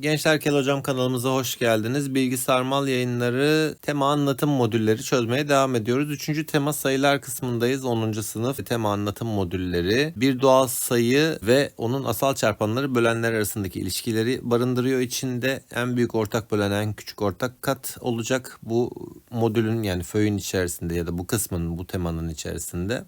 Gençler Kel Hocam kanalımıza hoş geldiniz. Bilgi Sarmal yayınları tema anlatım modülleri çözmeye devam ediyoruz. Üçüncü tema sayılar kısmındayız. 10. sınıf tema anlatım modülleri. Bir doğal sayı ve onun asal çarpanları bölenler arasındaki ilişkileri barındırıyor içinde. En büyük ortak bölen en küçük ortak kat olacak. Bu modülün yani föyün içerisinde ya da bu kısmın bu temanın içerisinde.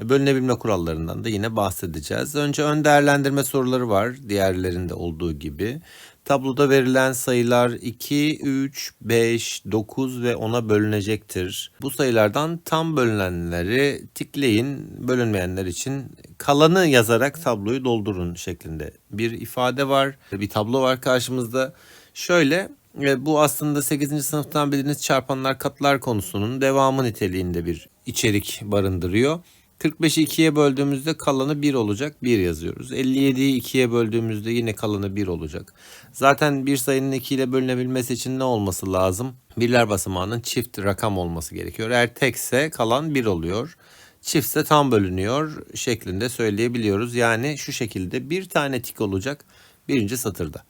E, Bölünebilme kurallarından da yine bahsedeceğiz. Önce ön değerlendirme soruları var diğerlerinde olduğu gibi. Tabloda verilen sayılar 2, 3, 5, 9 ve 10'a bölünecektir. Bu sayılardan tam bölünenleri tikleyin, bölünmeyenler için kalanı yazarak tabloyu doldurun şeklinde bir ifade var. Bir tablo var karşımızda. Şöyle e, bu aslında 8. sınıftan bildiğiniz çarpanlar katlar konusunun devamı niteliğinde bir içerik barındırıyor. 45'i 2'ye böldüğümüzde kalanı 1 olacak. 1 yazıyoruz. 57'yi 2'ye böldüğümüzde yine kalanı 1 olacak. Zaten bir sayının 2 ile bölünebilmesi için ne olması lazım? Birler basamağının çift rakam olması gerekiyor. Eğer tekse kalan 1 oluyor. Çiftse tam bölünüyor şeklinde söyleyebiliyoruz. Yani şu şekilde bir tane tik olacak birinci satırda.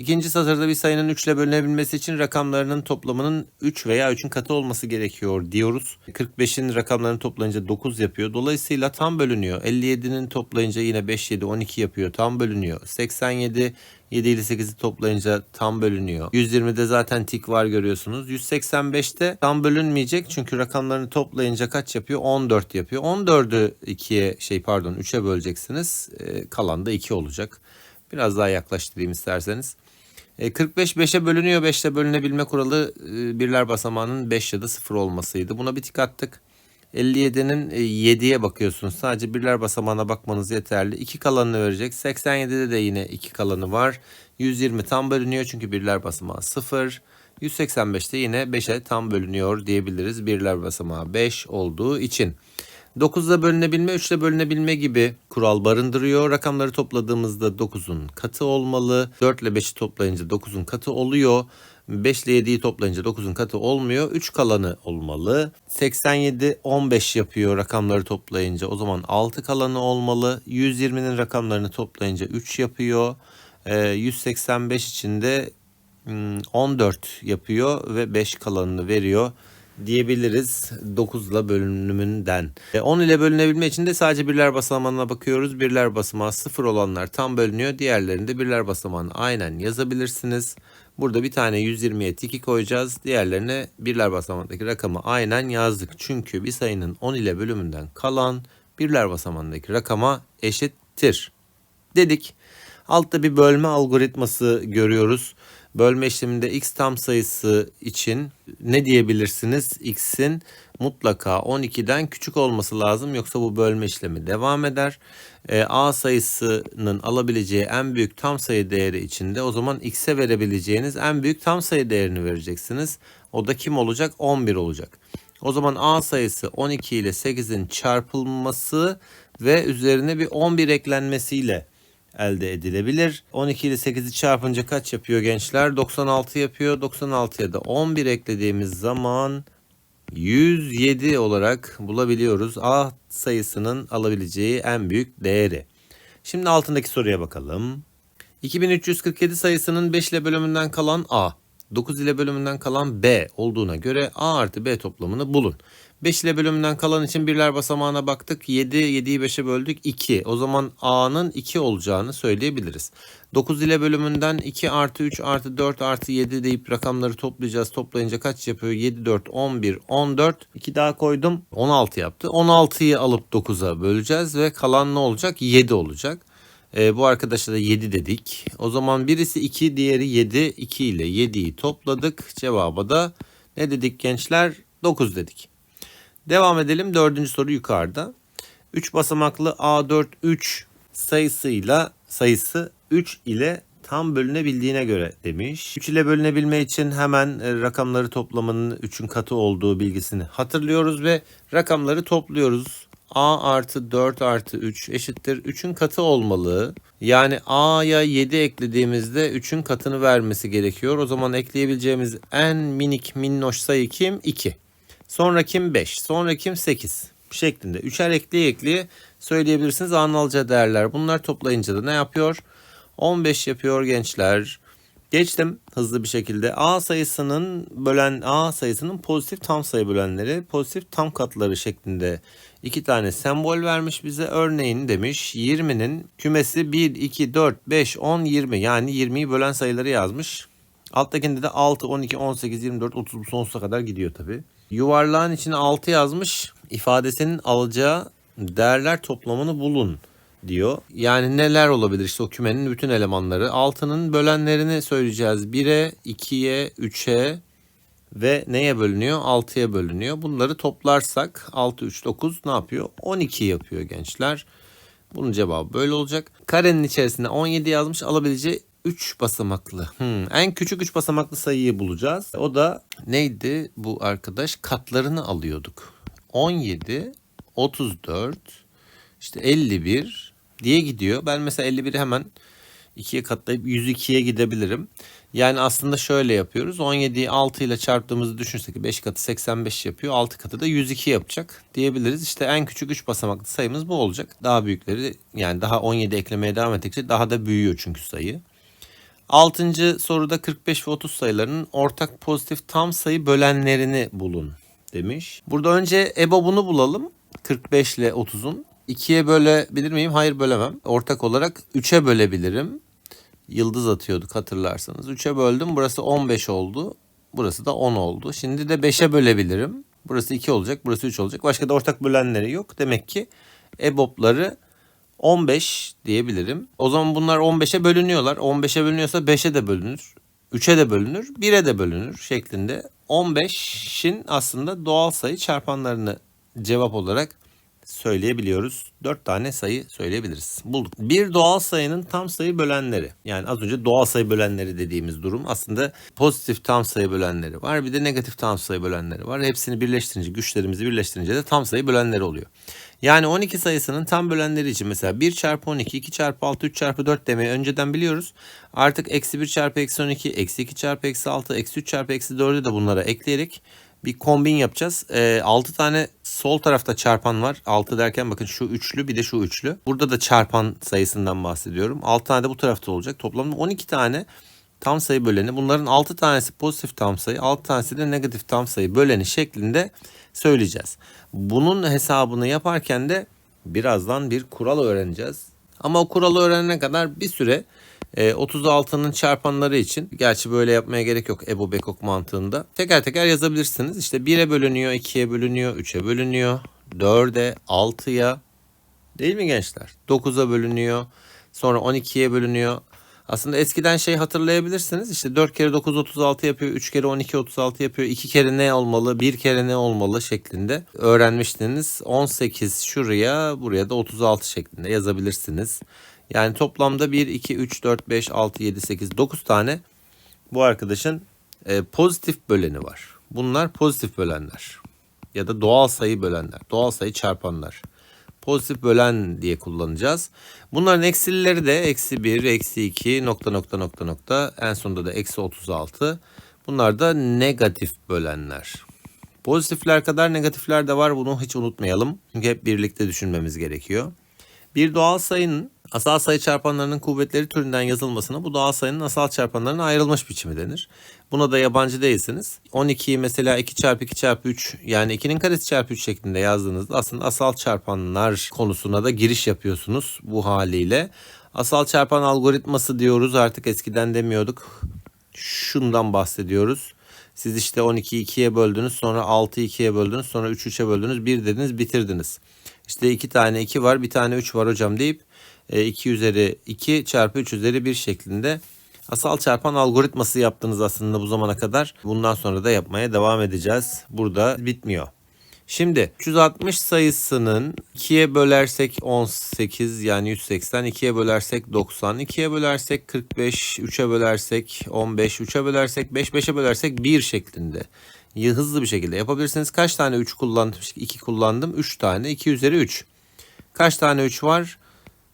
İkinci satırda bir sayının 3 ile bölünebilmesi için rakamlarının toplamının 3 veya 3'ün katı olması gerekiyor diyoruz. 45'in rakamlarını toplayınca 9 yapıyor. Dolayısıyla tam bölünüyor. 57'nin toplayınca yine 5, 7, 12 yapıyor. Tam bölünüyor. 87 7 ile 8'i toplayınca tam bölünüyor. 120'de zaten tik var görüyorsunuz. 185'te tam bölünmeyecek çünkü rakamlarını toplayınca kaç yapıyor? 14 yapıyor. 14'ü 2'ye şey pardon 3'e böleceksiniz. Ee, kalan da 2 olacak. Biraz daha yaklaştırayım isterseniz. 45 5'e bölünüyor. 5'te bölünebilme kuralı e, birler basamağının 5 ya da 0 olmasıydı. Buna bir tik attık. 57'nin 7'ye bakıyorsunuz. Sadece birler basamağına bakmanız yeterli. 2 kalanını verecek. 87'de de yine 2 kalanı var. 120 tam bölünüyor çünkü birler basamağı 0. 185'te yine 5'e tam bölünüyor diyebiliriz. Birler basamağı 5 olduğu için. 9 ile bölünebilme, 3 ile bölünebilme gibi kural barındırıyor. Rakamları topladığımızda 9'un katı olmalı. 4 ile 5'i toplayınca 9'un katı oluyor. 5 ile 7'yi toplayınca 9'un katı olmuyor. 3 kalanı olmalı. 87 15 yapıyor rakamları toplayınca. O zaman 6 kalanı olmalı. 120'nin rakamlarını toplayınca 3 yapıyor. Ee, 185 için de 14 yapıyor ve 5 kalanını veriyor diyebiliriz 9 ile bölünümünden. 10 ile bölünebilme için de sadece birler basamağına bakıyoruz. Birler basamağı 0 olanlar tam bölünüyor. Diğerlerinde birler basamağını aynen yazabilirsiniz. Burada bir tane 120'ye tiki koyacağız. Diğerlerine birler basamağındaki rakamı aynen yazdık. Çünkü bir sayının 10 ile bölümünden kalan birler basamağındaki rakama eşittir. Dedik. Altta bir bölme algoritması görüyoruz. Bölme işleminde x tam sayısı için ne diyebilirsiniz? x'in mutlaka 12'den küçük olması lazım yoksa bu bölme işlemi devam eder. E, a sayısının alabileceği en büyük tam sayı değeri içinde o zaman x'e verebileceğiniz en büyük tam sayı değerini vereceksiniz. O da kim olacak? 11 olacak. O zaman a sayısı 12 ile 8'in çarpılması ve üzerine bir 11 eklenmesiyle elde edilebilir. 12 ile 8'i çarpınca kaç yapıyor gençler? 96 yapıyor. 96'ya da 11 eklediğimiz zaman 107 olarak bulabiliyoruz. A sayısının alabileceği en büyük değeri. Şimdi altındaki soruya bakalım. 2347 sayısının 5 ile bölümünden kalan A, 9 ile bölümünden kalan B olduğuna göre A artı B toplamını bulun. 5 ile bölümünden kalan için birler basamağına baktık. 7, 7'yi 5'e böldük 2. O zaman A'nın 2 olacağını söyleyebiliriz. 9 ile bölümünden 2 artı 3 artı 4 artı 7 deyip rakamları toplayacağız. Toplayınca kaç yapıyor? 7, 4, 11, 14. 2 daha koydum. 16 yaptı. 16'yı alıp 9'a böleceğiz ve kalan ne olacak? 7 olacak. E, bu arkadaşa da 7 dedik. O zaman birisi 2, diğeri 7. 2 ile 7'yi topladık. Cevaba da ne dedik gençler? 9 dedik. Devam edelim. Dördüncü soru yukarıda. 3 basamaklı A4 3 sayısıyla sayısı 3 ile tam bölünebildiğine göre demiş. 3 ile bölünebilme için hemen e, rakamları toplamanın 3'ün katı olduğu bilgisini hatırlıyoruz ve rakamları topluyoruz. A artı 4 artı 3 eşittir 3'ün katı olmalı. Yani A'ya 7 eklediğimizde 3'ün katını vermesi gerekiyor. O zaman ekleyebileceğimiz en minik minnoş sayı kim? 2. Sonra kim 5. Sonra kim 8 şeklinde. Üçer ekleye ekleye söyleyebilirsiniz A'nın alacağı değerler. Bunlar toplayınca da ne yapıyor? 15 yapıyor gençler. Geçtim hızlı bir şekilde. A sayısının bölen A sayısının pozitif tam sayı bölenleri, pozitif tam katları şeklinde iki tane sembol vermiş bize. Örneğin demiş 20'nin kümesi 1, 2, 4, 5, 10, 20 yani 20'yi bölen sayıları yazmış. Alttakinde de 6, 12, 18, 24, 30 sonsuza kadar gidiyor tabi. Yuvarlağın içine 6 yazmış. İfadesinin alacağı değerler toplamını bulun diyor. Yani neler olabilir işte o kümenin bütün elemanları. 6'nın bölenlerini söyleyeceğiz. 1'e, 2'ye, 3'e ve neye bölünüyor? 6'ya bölünüyor. Bunları toplarsak 6, 3, 9 ne yapıyor? 12 yapıyor gençler. Bunun cevabı böyle olacak. Karenin içerisinde 17 yazmış alabileceği 3 basamaklı. Hmm, en küçük 3 basamaklı sayıyı bulacağız. O da neydi bu arkadaş? Katlarını alıyorduk. 17, 34, işte 51 diye gidiyor. Ben mesela 51'i hemen 2'ye katlayıp 102'ye gidebilirim. Yani aslında şöyle yapıyoruz. 17'yi 6 ile çarptığımızı düşünsek 5 katı 85 yapıyor. 6 katı da 102 yapacak diyebiliriz. İşte en küçük 3 basamaklı sayımız bu olacak. Daha büyükleri yani daha 17 eklemeye devam ettikçe daha da büyüyor çünkü sayı. Altıncı soruda 45 ve 30 sayılarının ortak pozitif tam sayı bölenlerini bulun demiş. Burada önce EBOB'unu bulalım. 45 ile 30'un. 2'ye bölebilir miyim? Hayır bölemem. Ortak olarak 3'e bölebilirim. Yıldız atıyorduk hatırlarsanız. 3'e böldüm. Burası 15 oldu. Burası da 10 oldu. Şimdi de 5'e bölebilirim. Burası 2 olacak. Burası 3 olacak. Başka da ortak bölenleri yok. Demek ki EBOB'ları 15 diyebilirim. O zaman bunlar 15'e bölünüyorlar. 15'e bölünüyorsa 5'e de bölünür. 3'e de bölünür, 1'e de bölünür şeklinde. 15'in aslında doğal sayı çarpanlarını cevap olarak söyleyebiliyoruz. 4 tane sayı söyleyebiliriz. Bulduk. Bir doğal sayının tam sayı bölenleri. Yani az önce doğal sayı bölenleri dediğimiz durum aslında pozitif tam sayı bölenleri var. Bir de negatif tam sayı bölenleri var. Hepsini birleştirince, güçlerimizi birleştirince de tam sayı bölenleri oluyor. Yani 12 sayısının tam bölenleri için mesela 1 çarpı 12, 2 çarpı 6, 3 çarpı 4 demeyi önceden biliyoruz. Artık eksi 1 çarpı eksi 12, eksi 2 çarpı eksi 6, eksi 3 çarpı eksi 4'ü de bunlara ekleyerek bir kombin yapacağız. E, 6 tane sol tarafta çarpan var. 6 derken bakın şu üçlü bir de şu üçlü. Burada da çarpan sayısından bahsediyorum. 6 tane de bu tarafta olacak. Toplamda 12 tane tam sayı böleni. Bunların 6 tanesi pozitif tam sayı, 6 tanesi de negatif tam sayı böleni şeklinde söyleyeceğiz. Bunun hesabını yaparken de birazdan bir kural öğreneceğiz. Ama o kuralı öğrenene kadar bir süre e, 36'nın çarpanları için gerçi böyle yapmaya gerek yok Ebu Bekok mantığında. Teker teker yazabilirsiniz. İşte 1'e bölünüyor, 2'ye bölünüyor, 3'e bölünüyor, 4'e, 6'ya değil mi gençler? 9'a bölünüyor, sonra 12'ye bölünüyor. Aslında eskiden şey hatırlayabilirsiniz. İşte 4 kere 9 36 yapıyor. 3 kere 12 36 yapıyor. 2 kere ne olmalı? 1 kere ne olmalı şeklinde öğrenmiştiniz. 18 şuraya buraya da 36 şeklinde yazabilirsiniz. Yani toplamda 1, 2, 3, 4, 5, 6, 7, 8, 9 tane bu arkadaşın e, pozitif böleni var. Bunlar pozitif bölenler. Ya da doğal sayı bölenler. Doğal sayı çarpanlar pozitif bölen diye kullanacağız. Bunların eksilileri de eksi 1, eksi 2, nokta nokta nokta nokta en sonunda da eksi 36. Bunlar da negatif bölenler. Pozitifler kadar negatifler de var bunu hiç unutmayalım. Çünkü hep birlikte düşünmemiz gerekiyor. Bir doğal sayının asal sayı çarpanlarının kuvvetleri türünden yazılmasına bu doğal sayının asal çarpanlarına ayrılmış biçimi denir. Buna da yabancı değilsiniz. 12'yi mesela 2 çarpı 2 çarpı 3 yani 2'nin karesi çarpı 3 şeklinde yazdığınızda aslında asal çarpanlar konusuna da giriş yapıyorsunuz bu haliyle. Asal çarpan algoritması diyoruz artık eskiden demiyorduk. Şundan bahsediyoruz. Siz işte 12'yi 2'ye böldünüz sonra 6'yı 2'ye böldünüz sonra 3'ü 3'e böldünüz 1 dediniz bitirdiniz. İşte 2 tane 2 var bir tane 3 var hocam deyip 2 e, üzeri 2 çarpı 3 üzeri 1 şeklinde asal çarpan algoritması yaptınız aslında bu zamana kadar. Bundan sonra da yapmaya devam edeceğiz. Burada bitmiyor. Şimdi 360 sayısının 2'ye bölersek 18 yani 180, 2'ye bölersek 90, 2'ye bölersek 45, 3'e bölersek 15, 3'e bölersek 5, 5'e bölersek 1 şeklinde hızlı bir şekilde yapabilirsiniz. Kaç tane 3 kullandım? 2 kullandım. 3 tane. 2 üzeri 3. Kaç tane 3 var?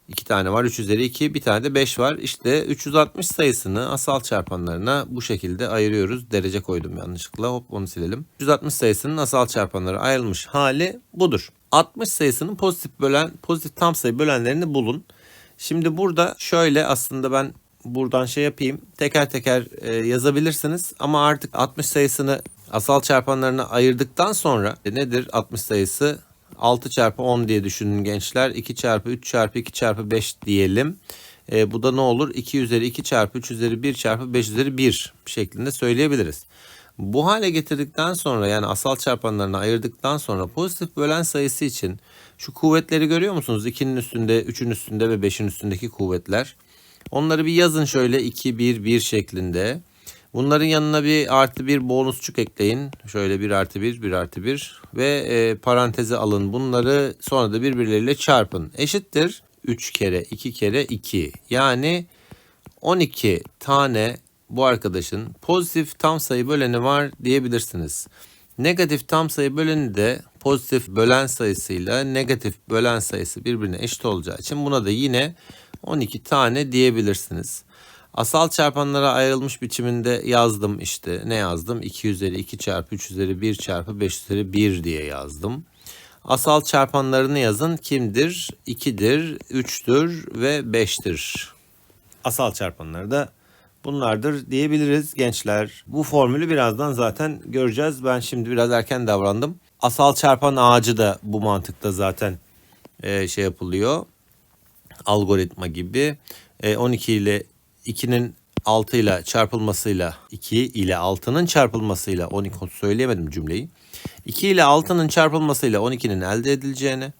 2 tane var. 3 üzeri 2. Bir tane de 5 var. İşte 360 sayısını asal çarpanlarına bu şekilde ayırıyoruz. Derece koydum yanlışlıkla. Hop onu silelim. 360 sayısının asal çarpanları ayrılmış hali budur. 60 sayısının pozitif bölen pozitif tam sayı bölenlerini bulun. Şimdi burada şöyle aslında ben buradan şey yapayım. Teker teker e, yazabilirsiniz ama artık 60 sayısını asal çarpanlarına ayırdıktan sonra e, nedir 60 sayısı? 6 çarpı 10 diye düşünün gençler. 2 çarpı 3 çarpı 2 çarpı 5 diyelim. E, bu da ne olur? 2 üzeri 2 çarpı 3 üzeri 1 çarpı 5 üzeri 1 şeklinde söyleyebiliriz. Bu hale getirdikten sonra yani asal çarpanlarını ayırdıktan sonra pozitif bölen sayısı için şu kuvvetleri görüyor musunuz? 2'nin üstünde, 3'ün üstünde ve 5'in üstündeki kuvvetler. Onları bir yazın şöyle 2, 1, 1 şeklinde. Bunların yanına bir artı bir bonusçuk ekleyin. Şöyle 1 artı 1, 1 artı 1 ve e, paranteze alın. Bunları sonra da birbirleriyle çarpın. Eşittir 3 kere 2 kere 2. Yani 12 tane bu arkadaşın pozitif tam sayı böleni var diyebilirsiniz. Negatif tam sayı böleni de pozitif bölen sayısıyla negatif bölen sayısı birbirine eşit olacağı için buna da yine 12 tane diyebilirsiniz. Asal çarpanlara ayrılmış biçiminde yazdım işte. Ne yazdım? 2 üzeri 2 çarpı 3 üzeri 1 çarpı 5 üzeri 1 diye yazdım. Asal çarpanlarını yazın. Kimdir? 2'dir, 3'tür ve 5'tir. Asal çarpanları da bunlardır diyebiliriz gençler. Bu formülü birazdan zaten göreceğiz. Ben şimdi biraz erken davrandım. Asal çarpan ağacı da bu mantıkta zaten e, şey yapılıyor. Algoritma gibi. E, 12 ile 2'nin 6 ile çarpılmasıyla 2 ile 6'nın çarpılmasıyla 12 söyleyemedim cümleyi. 2 ile 6'nın çarpılmasıyla 12'nin elde edileceğini,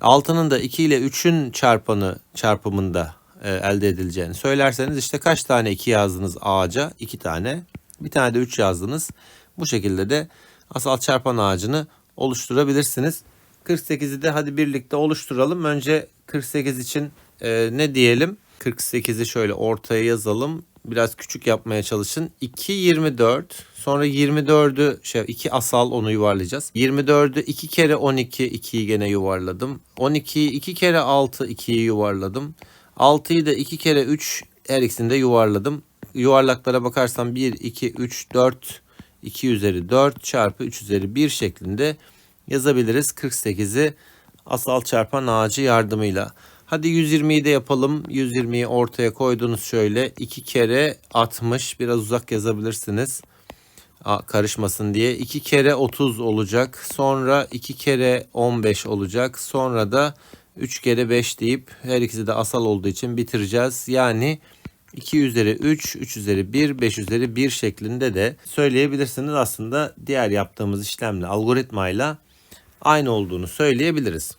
6'nın da 2 ile 3'ün çarpanı çarpımında e, elde edileceğini söylerseniz işte kaç tane 2 yazdınız ağaca? 2 tane. Bir tane de 3 yazdınız. Bu şekilde de asal çarpan ağacını oluşturabilirsiniz. 48'i de hadi birlikte oluşturalım. Önce 48 için e, ne diyelim? 48'i şöyle ortaya yazalım. Biraz küçük yapmaya çalışın. 2 24 sonra 24'ü şey 2 asal onu yuvarlayacağız. 24'ü 2 kere 12 2'yi gene yuvarladım. 12'yi 2 kere 6 2'yi yuvarladım. 6'yı da 2 kere 3 her ikisini de yuvarladım. Yuvarlaklara bakarsam 1 2 3 4 2 üzeri 4 çarpı 3 üzeri 1 şeklinde yazabiliriz 48'i asal çarpan ağacı yardımıyla. Hadi 120'yi de yapalım. 120'yi ortaya koydunuz şöyle. 2 kere 60 biraz uzak yazabilirsiniz. Karışmasın diye. 2 kere 30 olacak. Sonra 2 kere 15 olacak. Sonra da 3 kere 5 deyip her ikisi de asal olduğu için bitireceğiz. Yani 2 üzeri 3, 3 üzeri 1, 5 üzeri 1 şeklinde de söyleyebilirsiniz. Aslında diğer yaptığımız işlemle, algoritmayla aynı olduğunu söyleyebiliriz.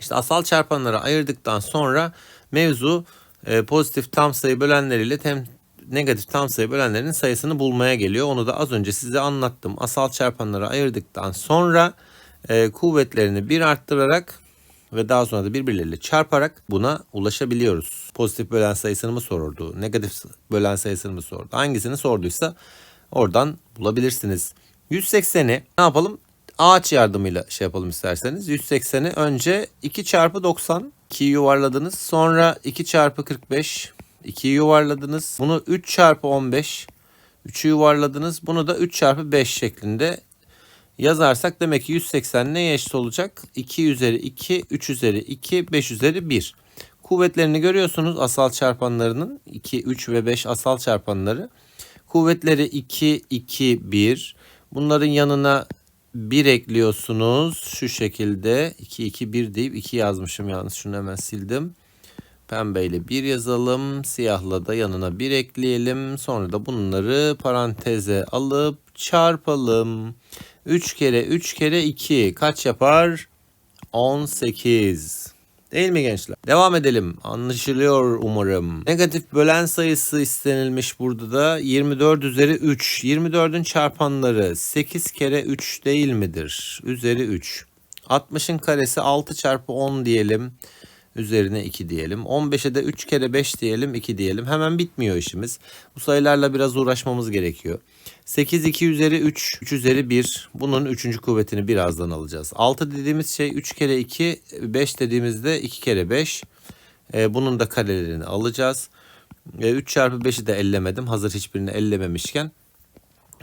İşte asal çarpanları ayırdıktan sonra mevzu e, pozitif tam sayı bölenleriyle tem, negatif tam sayı bölenlerin sayısını bulmaya geliyor. Onu da az önce size anlattım. Asal çarpanları ayırdıktan sonra e, kuvvetlerini bir arttırarak ve daha sonra da birbirleriyle çarparak buna ulaşabiliyoruz. Pozitif bölen sayısını mı sordu, negatif bölen sayısını mı sordu? Hangisini sorduysa oradan bulabilirsiniz. 180'i ne yapalım? Ağaç yardımıyla şey yapalım isterseniz. 180'i önce 2 çarpı 90 2'yi yuvarladınız. Sonra 2 çarpı 45 2'yi yuvarladınız. Bunu 3 çarpı 15 3'ü yuvarladınız. Bunu da 3 çarpı 5 şeklinde yazarsak demek ki 180 neye eşit olacak? 2 üzeri 2, 3 üzeri 2, 5 üzeri 1. Kuvvetlerini görüyorsunuz asal çarpanlarının 2, 3 ve 5 asal çarpanları. Kuvvetleri 2, 2, 1. Bunların yanına 1 ekliyorsunuz. Şu şekilde 2 2 1 deyip 2 yazmışım yalnız. Şunu hemen sildim. Pembeyle 1 yazalım. Siyahla da yanına 1 ekleyelim. Sonra da bunları paranteze alıp çarpalım. 3 kere 3 kere 2 kaç yapar? 18. Değil mi gençler? Devam edelim. Anlaşılıyor umarım. Negatif bölen sayısı istenilmiş burada da 24 üzeri 3. 24'ün çarpanları 8 kere 3 değil midir? Üzeri 3. 60'ın karesi 6 çarpı 10 diyelim. Üzerine 2 diyelim. 15'e de 3 kere 5 diyelim 2 diyelim. Hemen bitmiyor işimiz. Bu sayılarla biraz uğraşmamız gerekiyor. 8 2 üzeri 3, 3 üzeri 1. Bunun 3. kuvvetini birazdan alacağız. 6 dediğimiz şey 3 kere 2, 5 dediğimizde 2 kere 5. Ee, bunun da karelerini alacağız. Ee, 3 çarpı 5'i de ellemedim. Hazır hiçbirini ellememişken.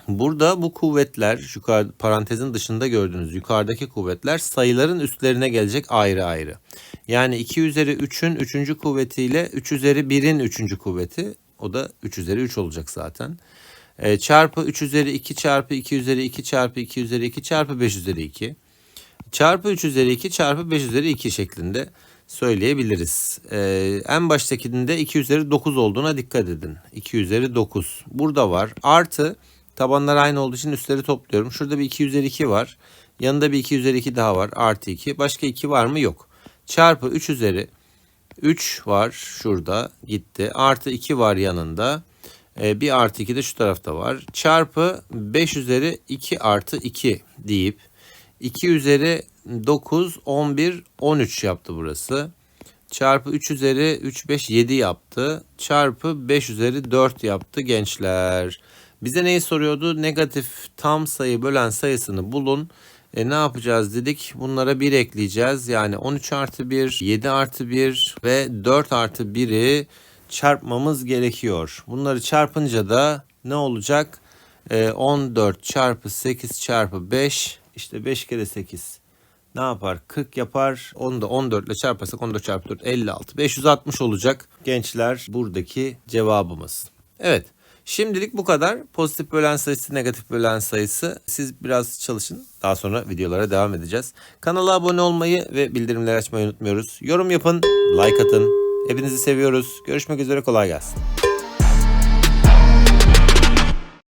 Burada bu kuvvetler yukarı parantezin dışında gördüğünüz yukarıdaki kuvvetler sayıların üstlerine gelecek ayrı ayrı. Yani 2 üzeri 3'ün 3. kuvvetiyle 3 üzeri 1'in 3. kuvveti o da 3 üzeri 3 olacak zaten. E, çarpı 3 üzeri 2 çarpı 2 üzeri 2 çarpı 2 üzeri 2 çarpı 5 üzeri 2. Çarpı 3 üzeri 2 çarpı 5 üzeri 2 şeklinde söyleyebiliriz. Ee, en baştakinde 2 üzeri 9 olduğuna dikkat edin. 2 üzeri 9. Burada var. Artı tabanlar aynı olduğu için üstleri topluyorum. Şurada bir 2 üzeri 2 var. Yanında bir 2 üzeri 2 daha var. Artı 2. Başka 2 var mı? Yok. Çarpı 3 üzeri 3 var şurada gitti. Artı 2 var yanında. Ee, bir artı 2 de şu tarafta var. Çarpı 5 üzeri 2 artı 2 deyip 2 üzeri 9, 11, 13 yaptı burası. Çarpı 3 üzeri 3, 5, 7 yaptı. Çarpı 5 üzeri 4 yaptı gençler. Bize neyi soruyordu? Negatif tam sayı bölen sayısını bulun. E ne yapacağız dedik? Bunlara 1 ekleyeceğiz. Yani 13 artı 1, 7 artı 1 ve 4 artı 1'i çarpmamız gerekiyor. Bunları çarpınca da ne olacak? E, 14 çarpı 8 çarpı 5 işte 5 kere 8 ne yapar? 40 yapar. Onu da 14 ile çarparsak 14 çarpı 4 56. 560 olacak gençler buradaki cevabımız. Evet. Şimdilik bu kadar. Pozitif bölen sayısı, negatif bölen sayısı. Siz biraz çalışın. Daha sonra videolara devam edeceğiz. Kanala abone olmayı ve bildirimleri açmayı unutmuyoruz. Yorum yapın, like atın. Hepinizi seviyoruz. Görüşmek üzere kolay gelsin.